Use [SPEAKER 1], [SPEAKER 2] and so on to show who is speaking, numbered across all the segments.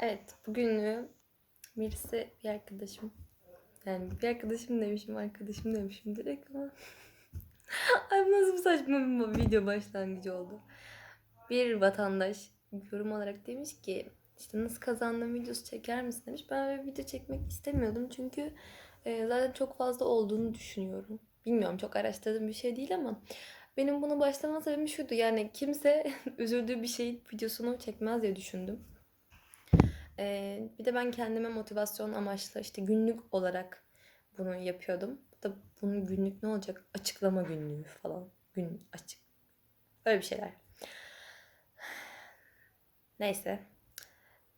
[SPEAKER 1] Evet, bugün birisi bir arkadaşım. Yani bir arkadaşım demişim, arkadaşım demişim direkt ama. Ay bu nasıl bir saçma bir video başlangıcı oldu. Bir vatandaş yorum olarak demiş ki işte nasıl kazandığım videosu çeker misin demiş. Ben böyle video çekmek istemiyordum çünkü e, zaten çok fazla olduğunu düşünüyorum. Bilmiyorum çok araştırdığım bir şey değil ama benim bunu başlama sebebim şuydu. Yani kimse üzüldüğü bir şeyin videosunu çekmez diye düşündüm. Ee, bir de ben kendime motivasyon amaçlı işte günlük olarak bunu yapıyordum. Da bunun günlük ne olacak? Açıklama günlüğü falan. Gün açık. Öyle bir şeyler. Neyse.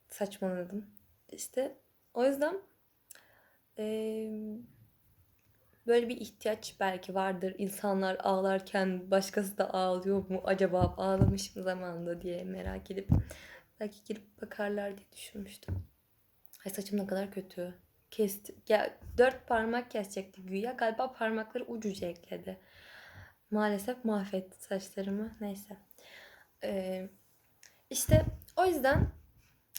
[SPEAKER 1] Saçmaladım. İşte o yüzden eee, böyle bir ihtiyaç belki vardır. İnsanlar ağlarken başkası da ağlıyor mu? Acaba ağlamış mı zamanında diye merak edip belki girip bakarlar diye düşünmüştüm. Ay saçım ne kadar kötü. Kesti. Ya dört parmak kesecekti güya. Galiba parmakları ucuca ekledi. Maalesef mahvetti saçlarımı. Neyse. Ee, işte o yüzden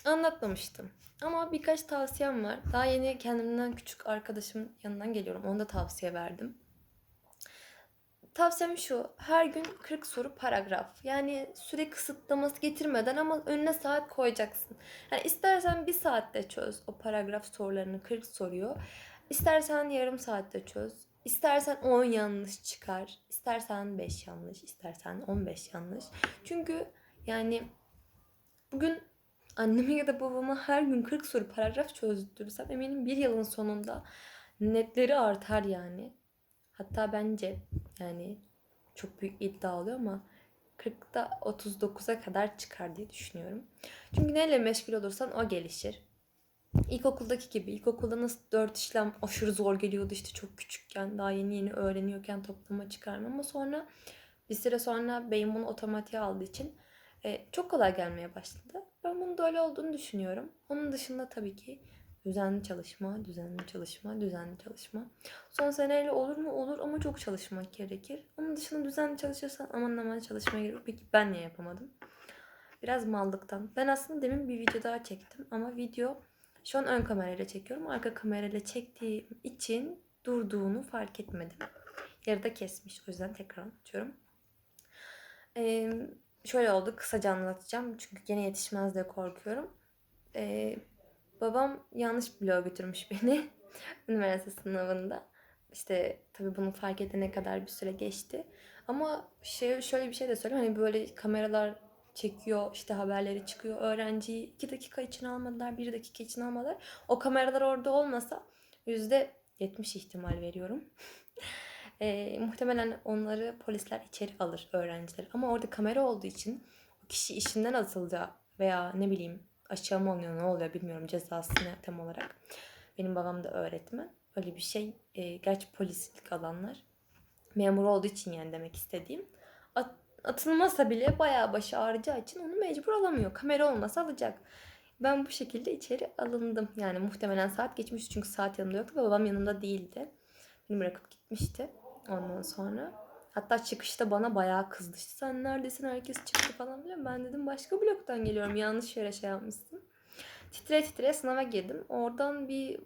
[SPEAKER 1] anlatmamıştım. Ama birkaç tavsiyem var. Daha yeni kendimden küçük arkadaşımın yanından geliyorum. Ona da tavsiye verdim. Tavsiyem şu. Her gün 40 soru paragraf. Yani süre kısıtlaması getirmeden ama önüne saat koyacaksın. Yani istersen bir saatte çöz o paragraf sorularını 40 soruyu. İstersen yarım saatte çöz. İstersen 10 yanlış çıkar. İstersen 5 yanlış. istersen 15 yanlış. Çünkü yani bugün anneme ya da babama her gün 40 soru paragraf çözdürsem eminim bir yılın sonunda netleri artar yani. Hatta bence yani çok büyük iddia oluyor ama 40'ta 39'a kadar çıkar diye düşünüyorum. Çünkü neyle meşgul olursan o gelişir. İlkokuldaki gibi. İlkokulda nasıl dört işlem aşırı zor geliyordu işte çok küçükken. Daha yeni yeni öğreniyorken toplama çıkarma. Ama sonra bir süre sonra beyin bunu otomatiğe aldığı için e, çok kolay gelmeye başladı. Ben bunun da öyle olduğunu düşünüyorum. Onun dışında tabii ki düzenli çalışma, düzenli çalışma, düzenli çalışma. Son seneyle olur mu? Olur ama çok çalışmak gerekir. Onun dışında düzenli çalışırsan aman aman çalışmaya gerek. Peki ben niye yapamadım? Biraz mallıktan. Ben aslında demin bir video daha çektim ama video şu an ön kamerayla çekiyorum. Arka kamerayla çektiğim için durduğunu fark etmedim. Yarıda kesmiş. O yüzden tekrar anlatıyorum. Ee, şöyle oldu. Kısaca anlatacağım. Çünkü gene yetişmez diye korkuyorum. Ee, babam yanlış bloğa götürmüş beni. Üniversite sınavında. İşte tabii bunu fark edene kadar bir süre geçti. Ama şey şöyle bir şey de söyleyeyim. Hani böyle kameralar çekiyor, işte haberleri çıkıyor. Öğrenciyi 2 dakika için almadılar, 1 dakika için almadılar. O kameralar orada olmasa yüzde 70 ihtimal veriyorum. e, muhtemelen onları polisler içeri alır öğrenciler. Ama orada kamera olduğu için kişi işinden atıldı veya ne bileyim aşağı mı oluyor ne oluyor bilmiyorum cezası ne tam olarak. Benim babam da öğretmen. Öyle bir şey. E, gerçi polislik alanlar. Memur olduğu için yani demek istediğim. At, atılmasa bile bayağı başı ağrıyacağı için onu mecbur alamıyor. Kamera olmasa alacak. Ben bu şekilde içeri alındım. Yani muhtemelen saat geçmiş çünkü saat yanımda yoktu babam yanımda değildi. Beni bırakıp gitmişti ondan sonra. Hatta çıkışta bana bayağı kızdı. Sen neredesin herkes çıktı falan filan. Ben dedim başka bloktan geliyorum yanlış yere şey yapmışsın. Titre titre sınava girdim. Oradan bir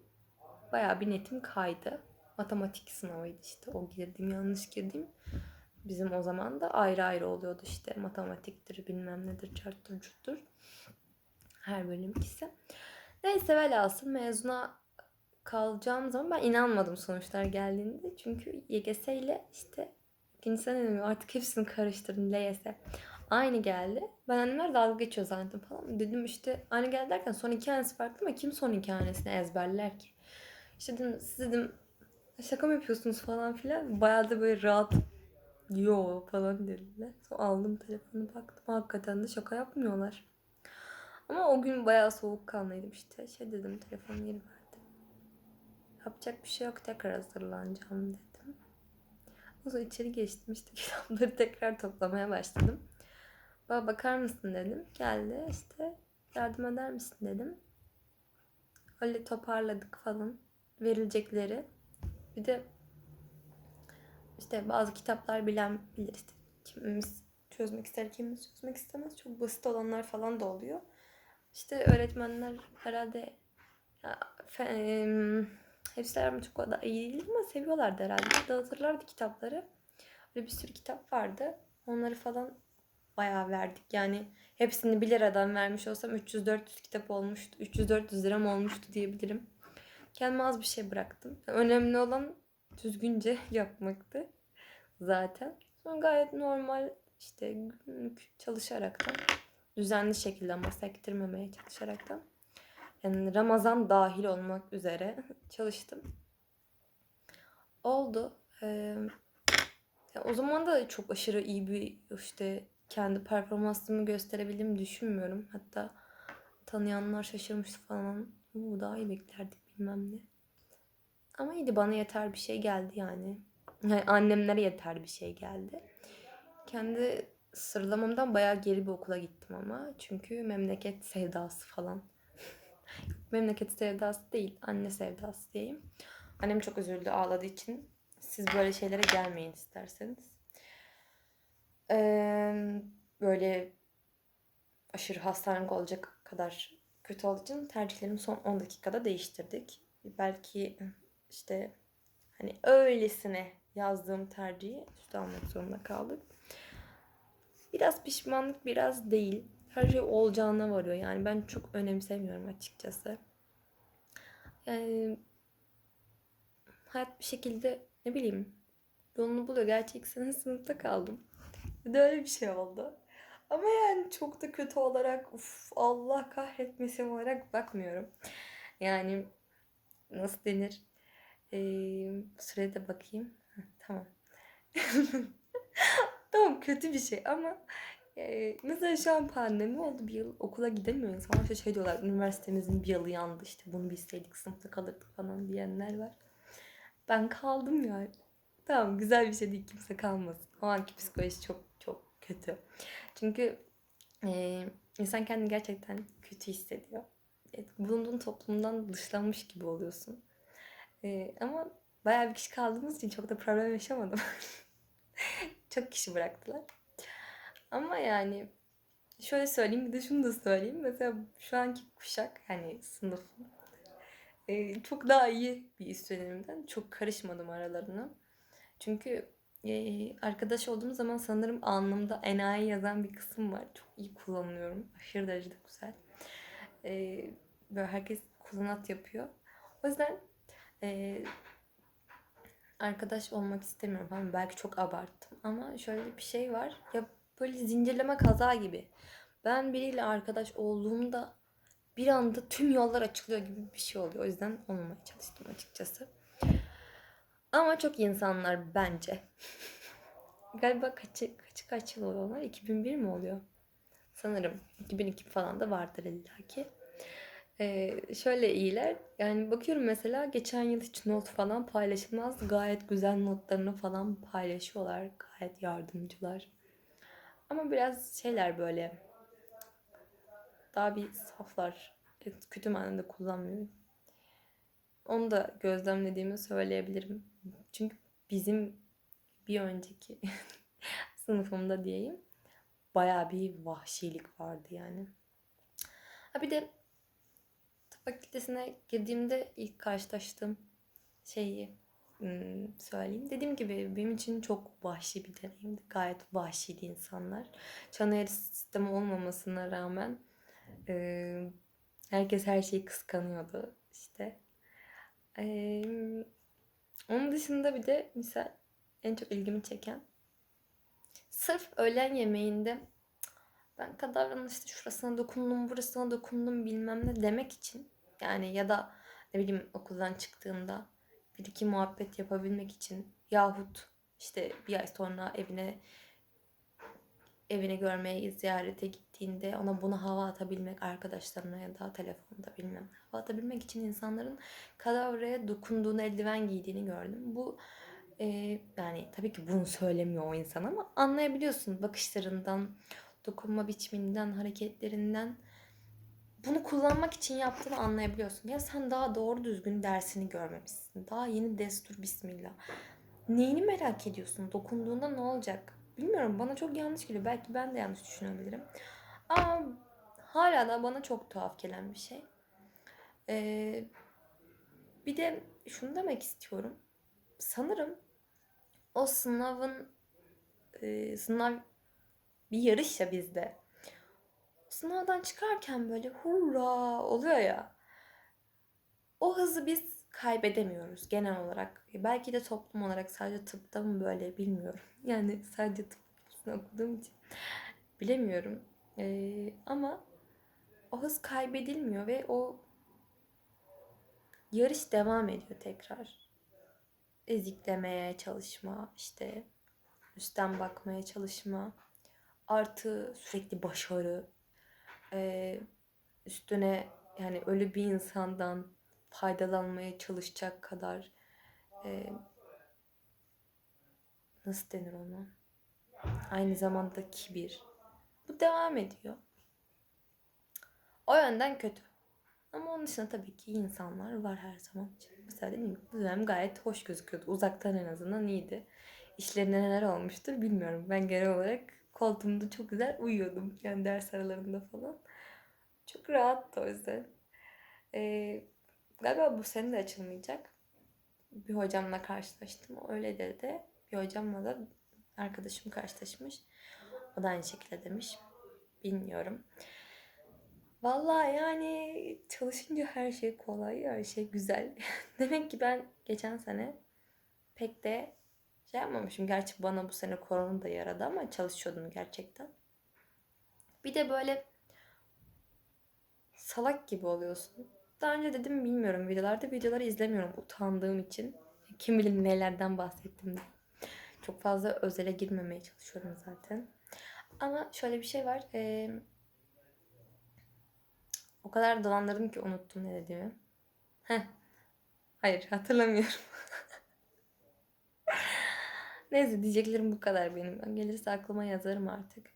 [SPEAKER 1] bayağı bir netim kaydı. Matematik sınavıydı işte o girdim yanlış girdim. Bizim o zaman da ayrı ayrı oluyordu işte matematiktir bilmem nedir çarptır çuttur. Her bölüm ikisi. Neyse velhasıl mezuna kalacağım zaman ben inanmadım sonuçlar geldiğinde. Çünkü YGS ile işte ikinci sene artık hepsini karıştırdım LYS. Aynı geldi. Ben annemler dalga geçiyor zannettim falan. Dedim işte aynı geldi derken son iki hanesi farklı ama kim son iki hanesini ezberler ki? İşte dedim siz dedim şaka mı yapıyorsunuz falan filan. Bayağı da böyle rahat yo falan dediler. Sonra aldım telefonu baktım. Hakikaten de şaka yapmıyorlar. Ama o gün bayağı soğukkanlıydım işte. Şey dedim telefonu geri verdim. Yapacak bir şey yok tekrar hazırlanacağım dedim. O zaman içeri geçtim işte kitapları tekrar toplamaya başladım. Baba bakar mısın dedim. Geldi işte yardım eder misin dedim. Öyle toparladık falan verilecekleri. Bir de işte bazı kitaplar bilen bilir işte kimimiz çözmek ister kimimiz çözmek istemez. Çok basit olanlar falan da oluyor. işte öğretmenler herhalde ya, fe, hepsi ama çok da iyi değil ama seviyorlardı herhalde. Dağıtırlardı kitapları. Böyle bir sürü kitap vardı. Onları falan bayağı verdik. Yani hepsini 1 liradan vermiş olsam 300-400 kitap olmuştu. 300-400 liram olmuştu diyebilirim. Kendime az bir şey bıraktım. Önemli olan düzgünce yapmaktı zaten. Sonra gayet normal işte günlük çalışaraktan düzenli şekilde ama sektirmemeye çalışaraktan Ramazan dahil olmak üzere çalıştım. Oldu. Ee, o zaman da çok aşırı iyi bir işte kendi performansımı gösterebildiğimi düşünmüyorum. Hatta tanıyanlar şaşırmıştı falan. Uuu daha iyi beklerdik bilmem ne. Ama iyiydi bana yeter bir şey geldi yani. Yani annemlere yeter bir şey geldi. Kendi sıralamamdan bayağı geri bir okula gittim ama. Çünkü memleket sevdası falan. Memleket sevdası değil, anne sevdası diyeyim. Annem çok üzüldü ağladığı için. Siz böyle şeylere gelmeyin isterseniz. Ee, böyle aşırı hastanelik olacak kadar kötü olduğu için tercihlerimi son 10 dakikada değiştirdik. Belki işte hani öylesine yazdığım tercihi üstü almak zorunda kaldık. Biraz pişmanlık biraz değil. Her şey olacağına varıyor. Yani ben çok önemsemiyorum açıkçası. Yani hayat bir şekilde ne bileyim yolunu buluyor. Gerçi ilk sınıfta kaldım. Bir de öyle bir şey oldu. Ama yani çok da kötü olarak uf Allah kahretmesin olarak bakmıyorum. Yani nasıl denir? Ee, sürede bakayım. Heh, tamam. tamam kötü bir şey ama e, mesela şu an pandemi oldu bir yıl okula gidemiyor insanlar işte şey diyorlar üniversitemizin bir yılı yandı işte bunu bilseydik sınıfta kalırdık falan diyenler var. Ben kaldım yani. Tamam güzel bir şey değil kimse kalmasın. O anki psikoloji çok çok kötü. Çünkü e, insan kendini gerçekten kötü hissediyor. Evet, bulunduğun toplumdan dışlanmış gibi oluyorsun. E, ama bayağı bir kişi kaldığımız için çok da problem yaşamadım. çok kişi bıraktılar. Ama yani şöyle söyleyeyim bir de şunu da söyleyeyim. Mesela şu anki kuşak hani sınıfım e, çok daha iyi bir üst dönemimden. Çok karışmadım aralarına. Çünkü e, arkadaş olduğum zaman sanırım alnımda enayi yazan bir kısım var. Çok iyi kullanıyorum. Aşırı derecede güzel. E, böyle herkes kullanat yapıyor. O yüzden e, arkadaş olmak istemiyorum falan. Belki çok abarttım ama şöyle bir şey var. Ya böyle zincirleme kaza gibi. Ben biriyle arkadaş olduğumda bir anda tüm yollar açılıyor gibi bir şey oluyor. O yüzden olmamaya çalıştım açıkçası. Ama çok insanlar bence. Galiba kaçı, kaçı kaç yıl oluyorlar? 2001 mi oluyor? Sanırım 2002 falan da vardır illaki. Ee, şöyle iyiler. Yani bakıyorum mesela geçen yıl hiç not falan paylaşılmaz. Gayet güzel notlarını falan paylaşıyorlar. Gayet yardımcılar. Ama biraz şeyler böyle daha bir saflar. Kötü manada kullanmıyorum. Onu da gözlemlediğimi söyleyebilirim. Çünkü bizim bir önceki sınıfımda diyeyim baya bir vahşilik vardı yani. Ha bir de tıp fakültesine girdiğimde ilk karşılaştığım şeyi söyleyeyim. Dediğim gibi benim için çok vahşi bir deneyimdi. Gayet vahşiydi insanlar. Çan sistemi olmamasına rağmen e, herkes her şeyi kıskanıyordu işte. E, onun dışında bir de misal en çok ilgimi çeken sırf öğlen yemeğinde ben kadavranın işte şurasına dokundum, burasına dokundum bilmem ne demek için yani ya da ne bileyim okuldan çıktığında bir iki muhabbet yapabilmek için yahut işte bir ay sonra evine evine görmeye ziyarete gittiğinde ona bunu hava atabilmek arkadaşlarına ya da telefonda bilmem hava atabilmek için insanların kadavraya dokunduğunu eldiven giydiğini gördüm. Bu e, yani tabii ki bunu söylemiyor o insan ama anlayabiliyorsun bakışlarından, dokunma biçiminden, hareketlerinden bunu kullanmak için yaptığını anlayabiliyorsun. Ya sen daha doğru düzgün dersini görmemişsin. Daha yeni destur bismillah. Neyini merak ediyorsun? Dokunduğunda ne olacak? Bilmiyorum bana çok yanlış geliyor. Belki ben de yanlış düşünebilirim. Ama hala da bana çok tuhaf gelen bir şey. Ee, bir de şunu demek istiyorum. Sanırım o sınavın e, sınav bir yarış ya bizde. Sınavdan çıkarken böyle hurra oluyor ya. O hızı biz kaybedemiyoruz genel olarak. Belki de toplum olarak sadece tıpta mı böyle bilmiyorum. Yani sadece tıp okuduğum için bilemiyorum. Ee, ama o hız kaybedilmiyor ve o yarış devam ediyor tekrar. Eziklemeye çalışma, işte üstten bakmaya çalışma, artı sürekli başarı, ee, üstüne yani ölü bir insandan faydalanmaya çalışacak kadar ee, nasıl denir ona? Aynı zamanda kibir. Bu devam ediyor. O yönden kötü. Ama onun dışında tabii ki insanlar var her zaman. Mesela dediğim gibi bu dönem gayet hoş gözüküyordu. Uzaktan en azından iyiydi. İşlerinde neler olmuştur bilmiyorum. Ben genel olarak koltuğumda çok güzel uyuyordum. Yani ders aralarında falan. Çok rahattı o yüzden. Ee, galiba bu sene de açılmayacak. Bir hocamla karşılaştım. O öyle dedi. Bir hocamla da arkadaşım karşılaşmış. O da aynı şekilde demiş. Bilmiyorum. Vallahi yani çalışınca her şey kolay, her şey güzel. Demek ki ben geçen sene pek de şey yapmamışım. Gerçi bana bu sene korona da yaradı ama çalışıyordum gerçekten. Bir de böyle salak gibi oluyorsun. Daha önce dedim bilmiyorum videolarda videoları izlemiyorum utandığım için. Kim bilir nelerden bahsettim. Çok fazla özele girmemeye çalışıyorum zaten. Ama şöyle bir şey var. Ee, o kadar dolandırdım ki unuttum ne dediğimi. Heh. Hayır hatırlamıyorum. Neyse diyeceklerim bu kadar benim. Ben gelirse aklıma yazarım artık.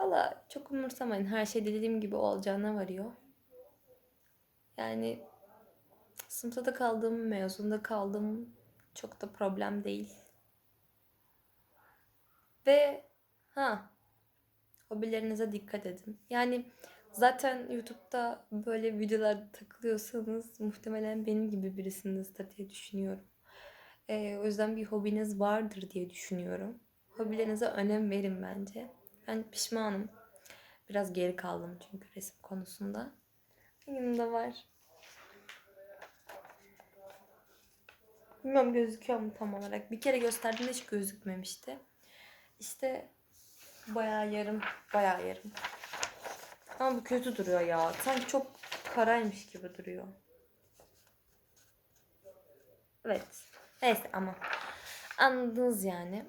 [SPEAKER 1] Valla çok umursamayın. Her şey dediğim gibi olacağına varıyor. Yani sınıfta da kaldım, mezunda kaldım. Çok da problem değil. Ve ha hobilerinize dikkat edin. Yani zaten YouTube'da böyle videolar takılıyorsanız muhtemelen benim gibi birisinizdir diye düşünüyorum. Ee, o yüzden bir hobiniz vardır diye düşünüyorum. Hobilerinize önem verin bence. Ben pişmanım. Biraz geri kaldım çünkü resim konusunda. Yanımda var. Bilmiyorum gözüküyor mu tam olarak. Bir kere gösterdiğimde hiç gözükmemişti. İşte bayağı yarım, bayağı yarım. Ama bu kötü duruyor ya. Sanki çok karaymış gibi duruyor. Evet. Neyse ama anladınız yani.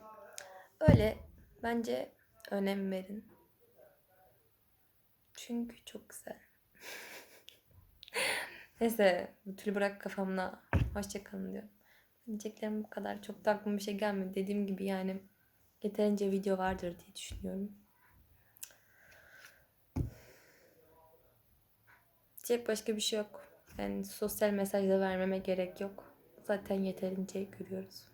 [SPEAKER 1] Öyle bence önem verin. Çünkü çok güzel. Neyse bu türlü bırak kafamla. Hoşçakalın diyorum. Diyeceklerim bu kadar. Çok da aklıma bir şey gelmedi. Dediğim gibi yani yeterince video vardır diye düşünüyorum. Diyecek başka bir şey yok. Yani sosyal mesaj da vermeme gerek yok. Zaten yeterince görüyoruz.